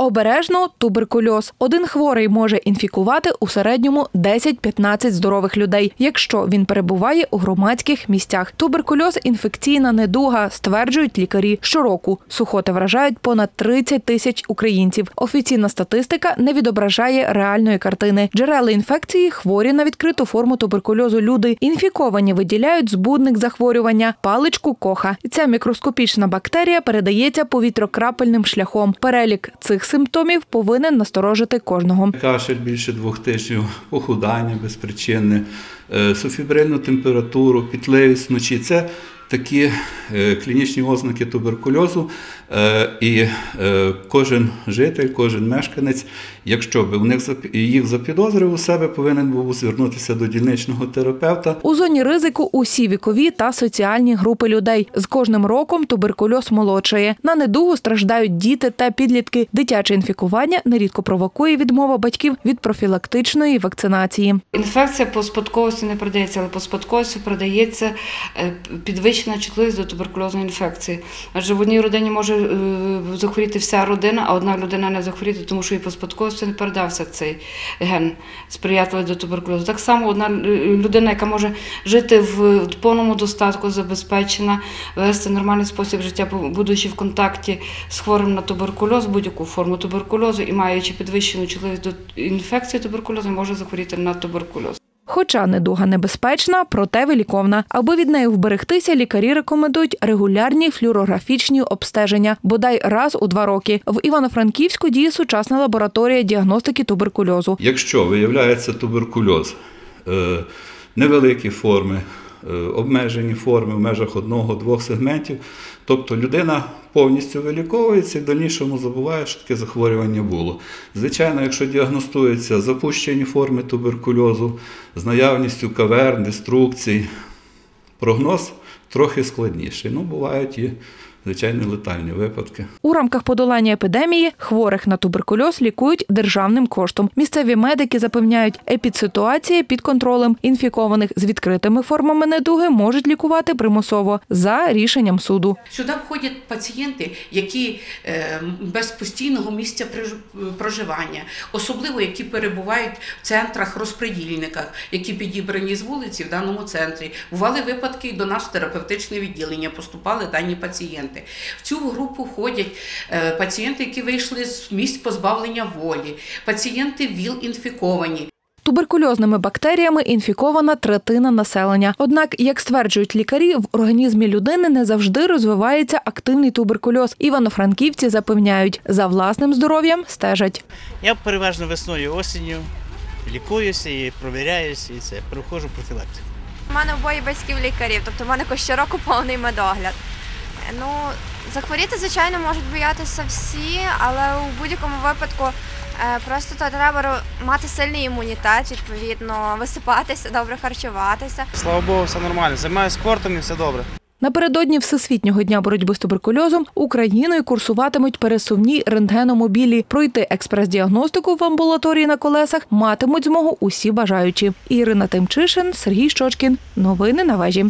Обережно туберкульоз. Один хворий може інфікувати у середньому 10-15 здорових людей, якщо він перебуває у громадських місцях. Туберкульоз інфекційна недуга, стверджують лікарі. Щороку сухоти вражають понад 30 тисяч українців. Офіційна статистика не відображає реальної картини. Джерела інфекції хворі на відкриту форму туберкульозу. Люди інфіковані виділяють збудник захворювання, паличку коха. Ця мікроскопічна бактерія передається повітрокрапельним шляхом. Перелік цих симптомів повинен насторожити кожного. Кашель більше двох тижнів, похудання безпричинне, е, суфібрильну температуру, пітливість вночі. Це такі е, клінічні ознаки туберкульозу. Е, І кожен житель, кожен мешканець, якщо би у них зап- їх запідозрив у себе, повинен був звернутися до дільничного терапевта. У зоні ризику усі вікові та соціальні групи людей. З кожним роком туберкульоз молодшає. На недугу страждають діти та підлітки. Дитяче інфікування нерідко провокує відмова батьків від профілактичної вакцинації. Інфекція по спадковості не передається, але по спадковості передається е, підвищена чутливість до туберкульозної інфекції. Адже в одній родині може е, захворіти вся родина, а одна людина не захворіти, тому що і по спадковості не передався цей ген сприятливий до туберкульозу. Так само одна людина, яка може жити в повному достатку, забезпечена, вести нормальний спосіб життя, будучи в контакті з хворим на туберкульоз, будь-яку форму туберкульозу і маючи підвищену чутливість до інфекції туберкульозу, може захворіти на туберкульоз. Хоча недуга небезпечна, проте виліковна. Аби від неї вберегтися, лікарі рекомендують регулярні флюорографічні обстеження, бодай раз у два роки. В Івано-Франківську діє сучасна лабораторія діагностики туберкульозу. Якщо виявляється туберкульоз, е, невеликі форми, обмежені форми в межах одного-двох сегментів, тобто людина повністю виліковується і в дальнішому забуває, що таке захворювання було. Звичайно, якщо діагностуються запущені форми туберкульозу з наявністю каверн, деструкцій, прогноз трохи складніший. Ну, бувають і звичайно летальні випадки. У рамках подолання епідемії хворих на туберкульоз лікують державним коштом. Місцеві медики запевняють, епідситуація під контролем інфікованих з відкритими формами недуги можуть лікувати примусово за рішенням суду. Сюди входять пацієнти, які е, без постійного місця проживання, особливо які перебувають в центрах розпредільниках, які підібрані з вулиці в даному центрі. Бували випадки і до нас в терапевтичне відділення поступали дані пацієнти. В цю групу входять е, пацієнти, які вийшли з місць позбавлення волі, пацієнти ВІЛ-інфіковані. Туберкульозними бактеріями інфікована третина населення. Однак, як стверджують лікарі, в організмі людини не завжди розвивається активний туберкульоз. Івано-франківці запевняють, за власним здоров'ям стежать. Я переважно весною осінню лікуюся і провіряюся, і це проходжу профілактику. У мене обоє батьків лікарів, тобто в мене щороку повний медогляд. Ну, захворіти, звичайно, можуть боятися всі, але у будь-якому випадку е, просто то треба мати сильний імунітет, відповідно, висипатися, добре харчуватися. Слава Богу, все нормально. Займаюся спортом і все добре. Напередодні Всесвітнього дня боротьби з туберкульозом Україною курсуватимуть пересувні рентгеномобілі. Пройти експрес-діагностику в амбулаторії на колесах матимуть змогу усі бажаючі. Ірина Тимчишин, Сергій Щочкін. Новини на вежі.